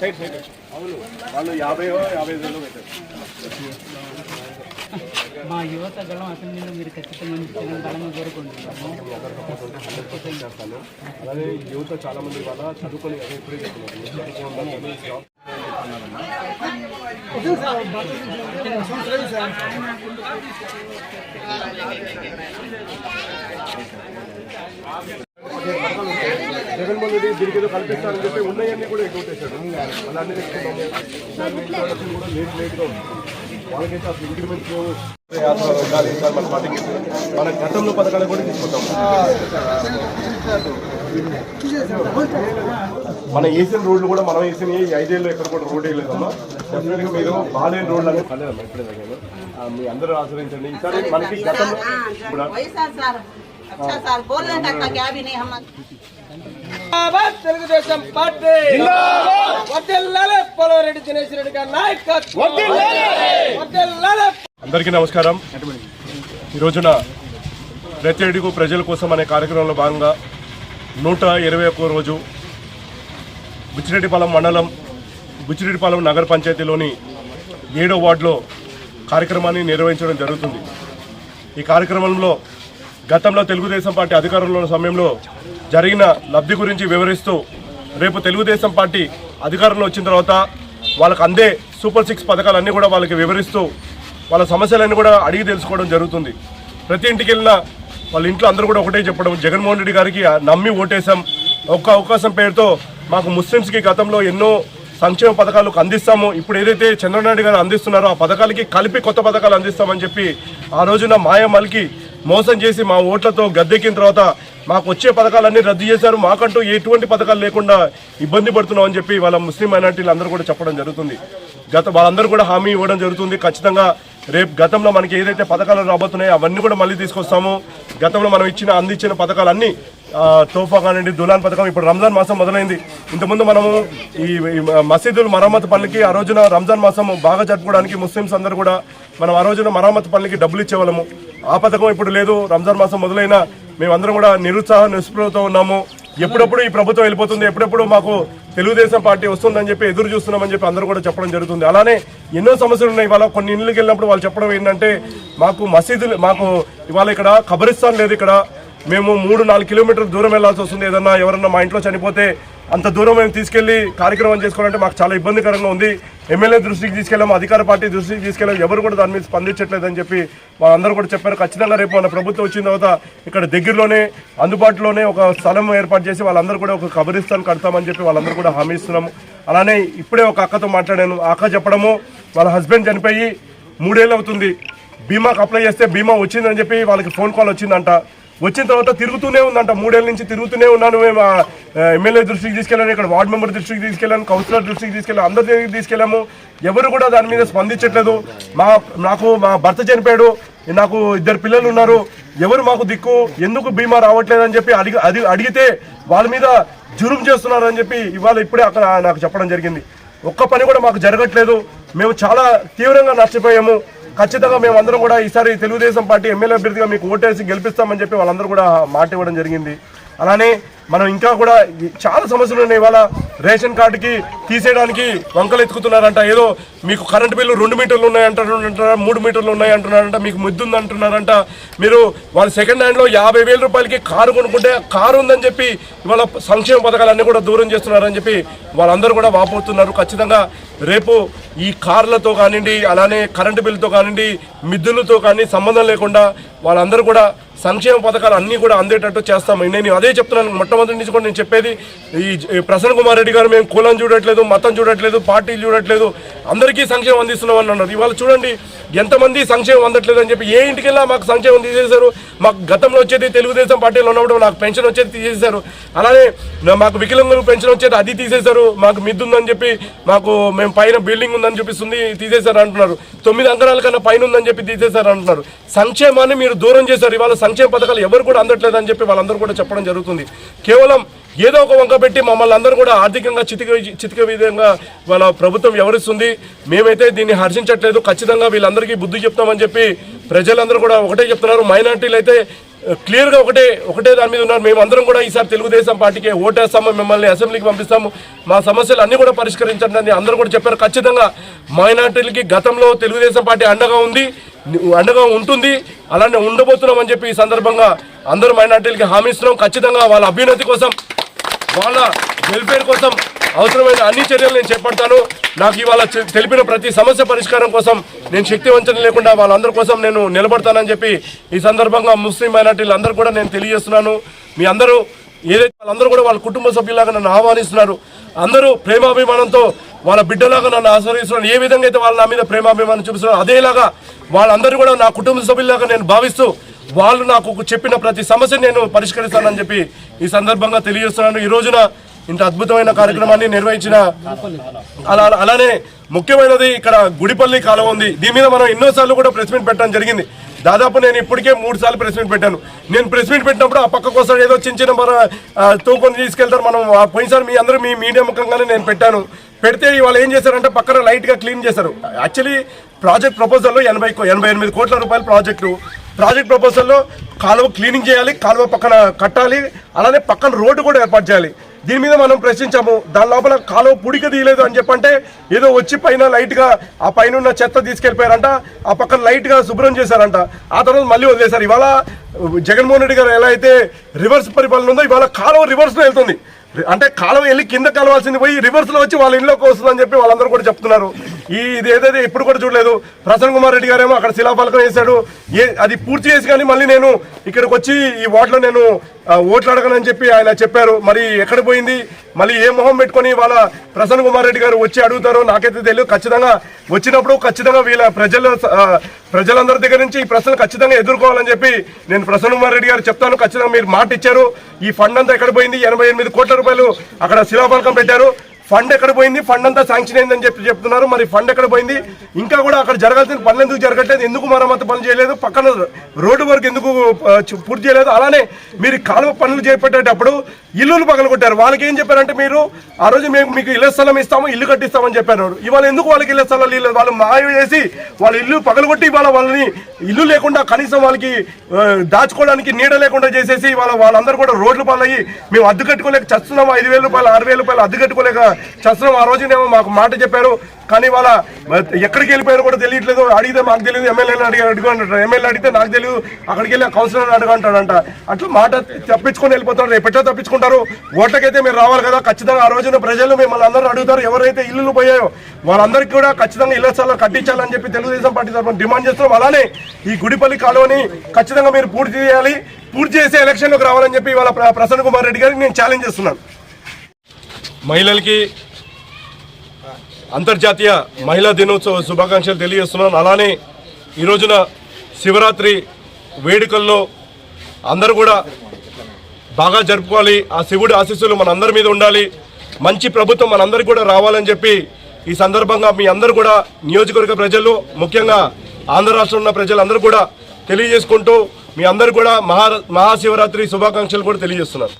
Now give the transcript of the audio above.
Side side అవును. వాళ్ళు యాభై యాభై ఐదు వేలు పెట్టారు. మా యువత గలం అసెంబ్లీలో మీరు ఖచ్చితంగా బలంగా కోరుకుంటున్నాము. చేస్తాను అలాగే యువత చాలా మంది వాళ్ళ చదువుకొని చెప్తున్నారు. జగన్మోహన్ రెడ్డి దీనికి ఏదో కల్పిస్తారని చెప్పి ఉన్నాయన్నీ కూడా ఎక్కువ చేశారు అలాంటి అన్ని లేట్ లేట్గా మన గతంలో పథకాలు కూడా తీసుకుంటాం మన వేసిన రోడ్లు కూడా మనం వేసిన ఐదేళ్ళు ఎక్కడ కూడా రోడ్ వేయలేదమ్మా మీరు బాగాలేని రోడ్లు అనేది మీ అందరూ ఆశ్రయించండి. ఈసారి మనకి గతంలో अच्छा सर बोल रहे हैं क्या भी नहीं हम జిందాబాద్ తెలుగుదేశం పార్టీ వర్దిల్లాలే పోలవరెడ్డి దినేష్ రెడ్డి గారి నాయకత్వం వర్దిల్లాలే అందరికీ నమస్కారం ఈ రోజున ప్రతి అడుగు ప్రజల కోసం అనే కార్యక్రమంలో భాగంగా నూట ఇరవై ఒక్క రోజు బుచ్చిరెడ్డిపాలెం మండలం బుచ్చిరెడ్డిపాలెం నగర పంచాయతీలోని ఏడో వార్డులో కార్యక్రమాన్ని నిర్వహించడం జరుగుతుంది ఈ కార్యక్రమంలో గతంలో తెలుగుదేశం పార్టీ అధికారంలో ఉన్న సమయంలో జరిగిన లబ్ధి గురించి వివరిస్తూ రేపు తెలుగుదేశం పార్టీ అధికారంలో వచ్చిన తర్వాత వాళ్ళకు అందే సూపర్ సిక్స్ పథకాలన్నీ కూడా వాళ్ళకి వివరిస్తూ వాళ్ళ సమస్యలన్నీ కూడా అడిగి తెలుసుకోవడం జరుగుతుంది. ప్రతి ఇంటికి వెళ్ళినా వాళ్ళ ఇంట్లో అందరూ కూడా ఒకటే చెప్పడం జగన్మోహన్ రెడ్డి గారికి నమ్మి ఓటేశాం. ఒక్క అవకాశం పేరుతో మాకు ముస్లిమ్స్కి గతంలో ఎన్నో సంక్షేమ పథకాలు అందిస్తాము. ఇప్పుడు ఏదైతే చంద్రబాబు గారు అందిస్తున్నారో ఆ పథకాలకి కలిపి కొత్త పథకాలు అందిస్తామని చెప్పి ఆ రోజున మాయమల్కి మోసం చేసి మా ఓట్లతో గద్దెక్కిన తర్వాత మాకు వచ్చే పథకాలన్నీ రద్దు చేశారు. మాకంటూ ఎటువంటి పథకాలు లేకుండా ఇబ్బంది పడుతున్నాం అని చెప్పి వాళ్ళ ముస్లిం మైనార్టీలు అందరూ కూడా చెప్పడం జరుగుతుంది. గత వాళ్ళందరూ కూడా హామీ ఇవ్వడం జరుగుతుంది. ఖచ్చితంగా రేపు గతంలో మనకి ఏదైతే పథకాలు రాబోతున్నాయో అవన్నీ కూడా మళ్ళీ తీసుకొస్తాము. గతంలో మనం ఇచ్చిన అందించిన పథకాలన్నీ తోఫా కానివ్వండి దులాన్ పథకం ఇప్పుడు రంజాన్ మాసం మొదలైంది. ఇంతకుముందు మనము ఈ ఈ మసీదులు మరమ్మతు పనులకి ఆ రోజున రంజాన్ మాసం బాగా జరుపుకోవడానికి ముస్లిమ్స్ అందరూ కూడా మనం ఆ రోజున మరమ్మతు పనులకి డబ్బులు ఇచ్చేవాళ్ళము. ఆ పథకం ఇప్పుడు లేదు. రంజాన్ మాసం మొదలైన మేమందరం కూడా నిరుత్సాహ నిస్పృహతో ఉన్నాము. ఎప్పుడప్పుడు ఈ ప్రభుత్వం వెళ్ళిపోతుంది. ఎప్పుడప్పుడు మాకు తెలుగుదేశం పార్టీ వస్తుందని చెప్పి ఎదురు చూస్తున్నామని చెప్పి అందరూ కూడా చెప్పడం జరుగుతుంది. అలానే ఎన్నో సమస్యలు ఉన్నాయి. ఇవాళ కొన్ని ఇళ్ళకి వెళ్ళినప్పుడు వాళ్ళు చెప్పడం ఏంటంటే మాకు మసీదులు మాకు ఇవాళ ఇక్కడ కబరిస్తాన్ లేదు ఇక్కడ. మేము మూడు నాలుగు కిలోమీటర్ల దూరం వెళ్ళాల్సి వస్తుంది. ఏదన్నా ఎవరన్నా మా ఇంట్లో చనిపోతే అంత దూరం మేము తీసుకెళ్ళి కార్యక్రమం చేసుకోవాలంటే మాకు చాలా ఇబ్బందికరంగా ఉంది. ఎమ్మెల్యే దృష్టికి తీసుకెళ్ళాము అధికార పార్టీ దృష్టికి తీసుకెళ్ళాము. ఎవరు కూడా దాని మీద స్పందించట్లేదని చెప్పి వాళ్ళందరూ కూడా చెప్పారు. ఖచ్చితంగా రేపు మన ప్రభుత్వం వచ్చిన తర్వాత ఇక్కడ దగ్గరలోనే అందుబాటులోనే ఒక స్థలం ఏర్పాటు చేసి వాళ్ళందరూ కూడా ఒక కబరిస్తాన్ కడతామని చెప్పి వాళ్ళందరూ కూడా హామీ ఇస్తున్నాము అలానే ఇప్పుడే ఒక అక్కతో మాట్లాడాను. అక్క చెప్పడము వాళ్ళ హస్బెండ్ చనిపోయి మూడేళ్ళు అవుతుంది. బీమాకు అప్లై చేస్తే బీమా వచ్చిందని చెప్పి వాళ్ళకి ఫోన్ కాల్ వచ్చిందంట. వచ్చిన తర్వాత తిరుగుతూనే ఉందంట. మూడేళ్ళ నుంచి తిరుగుతూనే ఉన్నాను. మేము ఎమ్మెల్యే దృష్టికి తీసుకెళ్ళాను ఇక్కడ వార్డు మెంబర్ దృష్టికి తీసుకెళ్ళాను కౌన్సిలర్ దృష్టికి తీసుకెళ్ళాను అందరి దగ్గరికి తీసుకెళ్ళాము. ఎవరు కూడా దాని మీద స్పందించట్లేదు. మా నాకు మా భర్త చనిపోయాడు. నాకు ఇద్దరు పిల్లలు ఉన్నారు. ఎవరు మాకు దిక్కు? ఎందుకు బీమా రావట్లేదు అని చెప్పి అడిగి అది అడిగితే వాళ్ళ మీద జురుం చేస్తున్నారు అని చెప్పి ఇవాళ ఇప్పుడే అక్కడ నాకు చెప్పడం జరిగింది. ఒక్క పని కూడా మాకు జరగట్లేదు. మేము చాలా తీవ్రంగా నష్టపోయాము. ఖచ్చితంగా మేమందరం కూడా ఈసారి తెలుగుదేశం పార్టీ ఎమ్మెల్యే అభ్యర్థిగా మీకు ఓటేసి గెలిపిస్తామని చెప్పి వాళ్ళందరూ కూడా మాట ఇవ్వడం జరిగింది. అలానే మనం ఇంకా కూడా చాలా సమస్యలు ఉన్నాయి. ఇవాళ రేషన్ కార్డుకి తీసేయడానికి వంకలు ఎత్తుకుతున్నారంట. ఏదో మీకు కరెంటు బిల్లు రెండు మీటర్లు ఉన్నాయంటారంట మూడు మీటర్లు ఉన్నాయి అంటున్నారంట మీకు ముద్దు ఉంది అంటున్నారంట మీరు వాళ్ళు సెకండ్ హ్యాండ్లో యాభై వేల రూపాయలకి కారు కొనుక్కుంటే కారు ఉందని చెప్పి ఇవాళ సంక్షేమ పథకాలన్నీ కూడా దూరం చేస్తున్నారని చెప్పి వాళ్ళందరూ కూడా వాపోతున్నారు. ఖచ్చితంగా రేపు ఈ కార్లతో కానివ్వండి అలానే కరెంటు బిల్లుతో కానివ్వండి మిద్దులతో కానీ సంబంధం లేకుండా వాళ్ళందరూ కూడా సంక్షేమ పథకాలు అన్నీ కూడా అందేటట్టు చేస్తాము నేను అదే చెప్తున్నాను. మొట్టమొదటి నుంచి కూడా నేను చెప్పేది ఈ ఈ ప్రసన్న కుమార్ రెడ్డి గారు మేము కులం చూడట్లేదు మతం చూడట్లేదు పార్టీలు చూడట్లేదు. అందరికీ సంక్షేమం అందిస్తున్నామని అన్నారు. ఇవాళ చూడండి ఎంతమంది సంక్షేమం అందట్లేదు అని చెప్పి ఏ ఇంటికెళ్ళా మాకు సంక్షేమం తీసేశారు. మాకు గతంలో వచ్చేది తెలుగుదేశం పార్టీలో ఉన్నప్పుడు నాకు పెన్షన్ వచ్చేది తీసేశారు. అలానే మాకు వికలాంగులు పెన్షన్ వచ్చేది అది తీసేశారు. మాకు మిద్దు ఉందని చెప్పి మాకు మేము పైన బిల్డింగ్ ఉందని చూపిస్తుంది తీసేశారు అంటున్నారు. తొమ్మిది అంకరాల కన్నా పైన ఉందని చెప్పి తీసేశారు అంటున్నారు. సంక్షేమాన్ని మీరు దూరం చేశారు. ఇవాళ సంక్షేమ పథకాలు ఎవరు కూడా అందట్లేదు అని చెప్పి వాళ్ళందరూ కూడా చెప్పడం జరుగుతుంది. కేవలం ఏదో ఒక వంక పెట్టి మమ్మల్ని అందరూ కూడా ఆర్థికంగా చితిక చితిక విధంగా వాళ్ళ ప్రభుత్వం వ్యవహరిస్తుంది. మేమైతే దీన్ని హర్షించట్లేదు. ఖచ్చితంగా వీళ్ళందరికీ బుద్ధి చెప్తామని చెప్పి ప్రజలందరూ కూడా ఒకటే చెప్తున్నారు. మైనార్టీలు అయితే క్లియర్గా ఒకటే ఒకటే దాని మీద ఉన్నారు. మేము అందరం కూడా ఈసారి తెలుగుదేశం పార్టీకి ఓటేస్తాము. మిమ్మల్ని అసెంబ్లీకి పంపిస్తాము. మా సమస్యలు అన్నీ కూడా పరిష్కరించండి అని అందరూ కూడా చెప్పారు. ఖచ్చితంగా మైనార్టీలకి గతంలో తెలుగుదేశం పార్టీ అండగా ఉంది అండగా ఉంటుంది అలానే ఉండబోతున్నామని చెప్పి ఈ సందర్భంగా అందరూ మైనార్టీలకి హామీ ఇస్తున్నాం. ఖచ్చితంగా వాళ్ళ అభ్యున్నతి కోసం వాళ్ళ వెల్ఫేర్ కోసం అవసరమైన అన్ని చర్యలు నేను చేపడతాను. నాకు ఇవాళ తెలిపిన ప్రతి సమస్య పరిష్కారం కోసం నేను శక్తి వంచన లేకుండా వాళ్ళందరి కోసం నేను నిలబడతానని చెప్పి ఈ సందర్భంగా ముస్లిం మైనార్టీలందరూ కూడా నేను తెలియజేస్తున్నాను. మీ అందరూ ఏదైతే వాళ్ళందరూ కూడా వాళ్ళ కుటుంబ సభ్యులాగా నన్ను ఆహ్వానిస్తున్నారు. అందరూ ప్రేమాభిమానంతో వాళ్ళ బిడ్డలాగా నన్ను ఆశ్రయిస్తున్నారు. ఏ విధంగా అయితే వాళ్ళ నా మీద ప్రేమాభిమానం చూపిస్తున్నారు అదేలాగా వాళ్ళందరూ కూడా నా కుటుంబ సభ్యులాగా నేను భావిస్తూ వాళ్ళు నాకు చెప్పిన ప్రతి సమస్య నేను పరిష్కరిస్తానని చెప్పి ఈ సందర్భంగా తెలియజేస్తున్నాను. ఈ రోజున ఇంత అద్భుతమైన కార్యక్రమాన్ని నిర్వహించిన అలా అలానే ముఖ్యమైనది ఇక్కడ గుడిపల్లి కాలం ఉంది. దీని మీద మనం ఎన్నోసార్లు కూడా ప్రెస్ మీట్ పెట్టడం జరిగింది. దాదాపు నేను ఇప్పటికే మూడు సార్లు ప్రెస్ మీట్ పెట్టాను. నేను ప్రెస్ మీట్ పెట్టినప్పుడు ఆ పక్క కోసం ఏదో చిన్న చిన్న మన తూకొని తీసుకెళ్తారు. మనం ఆ పోయినసారి మీ అందరూ మీ మీడియా ముఖంగానే నేను పెట్టాను. పెడితే వాళ్ళు ఏం చేశారంటే పక్కన లైట్గా క్లీన్ చేశారు. యాక్చువల్లీ ప్రాజెక్ట్ ప్రపోజల్లో ఎనభై ఎనభై ఎనిమిది కోట్ల రూపాయల ప్రాజెక్టు ప్రాజెక్ట్ ప్రపోజల్లో కాలువ క్లీనింగ్ చేయాలి కాలువ పక్కన కట్టాలి అలానే పక్కన రోడ్డు కూడా ఏర్పాటు చేయాలి. దీని మీద మనం ప్రశ్నించాము దాని లోపల కాలువ పుడిక తీయలేదు అని చెప్పంటే ఏదో వచ్చి పైన లైట్గా ఆ పైన ఉన్న చెత్త తీసుకెళ్ళిపోయారంట ఆ పక్కన లైట్గా శుభ్రం చేశారంట. ఆ తర్వాత మళ్ళీ వదిలేశారు. ఇవాళ జగన్మోహన్ రెడ్డి గారు ఎలా అయితే రివర్స్ పరిపాలన ఉందో ఇవాళ కాలువ రివర్స్లో వెళ్తుంది. అంటే కాలువ వెళ్ళి కింద కలవాల్సింది పోయి రివర్స్లో వచ్చి వాళ్ళ ఇంట్లోకి వస్తుందని చెప్పి వాళ్ళందరూ కూడా చెప్తున్నారు. ఈ ఇది ఏదైతే ఎప్పుడు కూడా చూడలేదు ప్రసన్న కుమార్ రెడ్డి గారేమో అక్కడ శిలాఫలకం వేశాడు. ఏ అది పూర్తి చేసి కానీ మళ్ళీ నేను ఇక్కడికి వచ్చి ఈ వార్డులో నేను ఓట్లు అడగనని చెప్పి ఆయన చెప్పారు. మరి ఎక్కడ పోయింది? మళ్ళీ ఏ మొహం పెట్టుకొని వాళ్ళ ప్రసన్న కుమార్ రెడ్డి గారు వచ్చి అడుగుతారో నాకైతే తెలియదు. ఖచ్చితంగా వచ్చినప్పుడు ఖచ్చితంగా వీళ్ళ ప్రజల ప్రజలందరి దగ్గర నుంచి ఈ ప్రశ్నలు ఖచ్చితంగా ఎదుర్కోవాలని చెప్పి నేను ప్రసన్న కుమార్ రెడ్డి గారు చెప్తాను. ఖచ్చితంగా మీరు మాట ఇచ్చారు. ఈ ఫండ్ అంతా ఎక్కడ పోయింది? ఎనభై ఎనిమిది కోట్ల రూపాయలు అక్కడ శిలాఫలకం పెట్టారు. ఫండ్ ఎక్కడ పోయింది? ఫండ్ అంతా శాంక్షన్ అయిందని చెప్పి చెప్తున్నారు. మరి ఫండ్ ఎక్కడ పోయింది? ఇంకా కూడా అక్కడ జరగాల్సిన పనులు ఎందుకు జరగట్లేదు? ఎందుకు మరమ్మతు పనులు చేయలేదు? పక్కన రోడ్డు వరకు ఎందుకు పూర్తి చేయలేదు? అలానే మీరు కాలువ పనులు చేపట్టేటప్పుడు ఇల్లులు పగలగొట్టారు. వాళ్ళకి ఏం చెప్పారంటే మీరు? ఆ రోజు మేము మీకు ఇళ్ళ స్థలం ఇస్తాము ఇల్లు కట్టిస్తామని చెప్పారు. ఇవాళ ఎందుకు వాళ్ళకి ఇళ్ళ స్థలాలు ఇల్లు వాళ్ళు మాయ చేసి వాళ్ళ ఇల్లు పగలగొట్టి ఇవాళ వాళ్ళని ఇల్లు లేకుండా కనీసం వాళ్ళకి దాచుకోవడానికి నీడ లేకుండా చేసేసి వాళ్ళ వాళ్ళందరూ కూడా రోడ్లు పాలయ్యి మేము అద్దె కట్టుకోలేక చస్తున్నాము? ఐదు వేల రూపాయలు ఆరు వేల రూపాయలు అద్దె కట్టుకోలేక చస్తున్నాము? ఆ రోజునేమో మాకు మాట చెప్పారు. కానీ వాళ్ళ ఎక్కడికి వెళ్ళిపోయారో కూడా తెలియట్లేదు. అడిగితే మాకు తెలియదు ఎమ్మెల్యేని అడిగి అడుగుంటారు ఎమ్మెల్యే అడిగితే నాకు తెలియదు అక్కడికి వెళ్ళి కౌన్సిలర్ అడుగుంటాడంట అట్లా మాట తప్పించుకొని వెళ్ళిపోతారు. రేపు ఎట్లా తప్పించుకుంటారు? ఓట్లకైతే మీరు రావాలి కదా. ఖచ్చితంగా ఆ రోజున ప్రజలు మిమ్మల్ని అందరూ అడుగుతారు. ఎవరైతే ఇల్లులు పోయాయో వాళ్ళందరికీ కూడా ఖచ్చితంగా ఇళ్ళ స్థలాలు కట్టించాలని చెప్పి తెలుగుదేశం పార్టీ తరఫున డిమాండ్ చేస్తున్నాం. అలానే ఈ గుడిపల్లి కాలువని ఖచ్చితంగా మీరు పూర్తి చేయాలి. పూర్తి చేసి ఎలక్షన్లోకి రావాలని చెప్పి వాళ్ళ ప్రసన్న కుమార్ రెడ్డి గారికి నేను ఛాలెంజ్ చేస్తున్నాను. మహిళలకి అంతర్జాతీయ మహిళా దినోత్సవ శుభాకాంక్షలు తెలియజేస్తున్నాను. అలానే ఈ రోజున శివరాత్రి వేడుకల్లో అందరూ కూడా బాగా జరుపుకోవాలి. ఆ శివుడి ఆశీస్సులు మన అందరి మీద ఉండాలి. మంచి ప్రభుత్వం మనందరికీ కూడా రావాలని చెప్పి ఈ సందర్భంగా మీ అందరూ కూడా నియోజకవర్గ ప్రజలు ముఖ్యంగా ఆంధ్ర రాష్ట్రంలో ఉన్న ప్రజలందరూ కూడా తెలియజేసుకుంటూ మీ అందరూ కూడా మహా మహాశివరాత్రి శుభాకాంక్షలు కూడా తెలియజేస్తున్నారు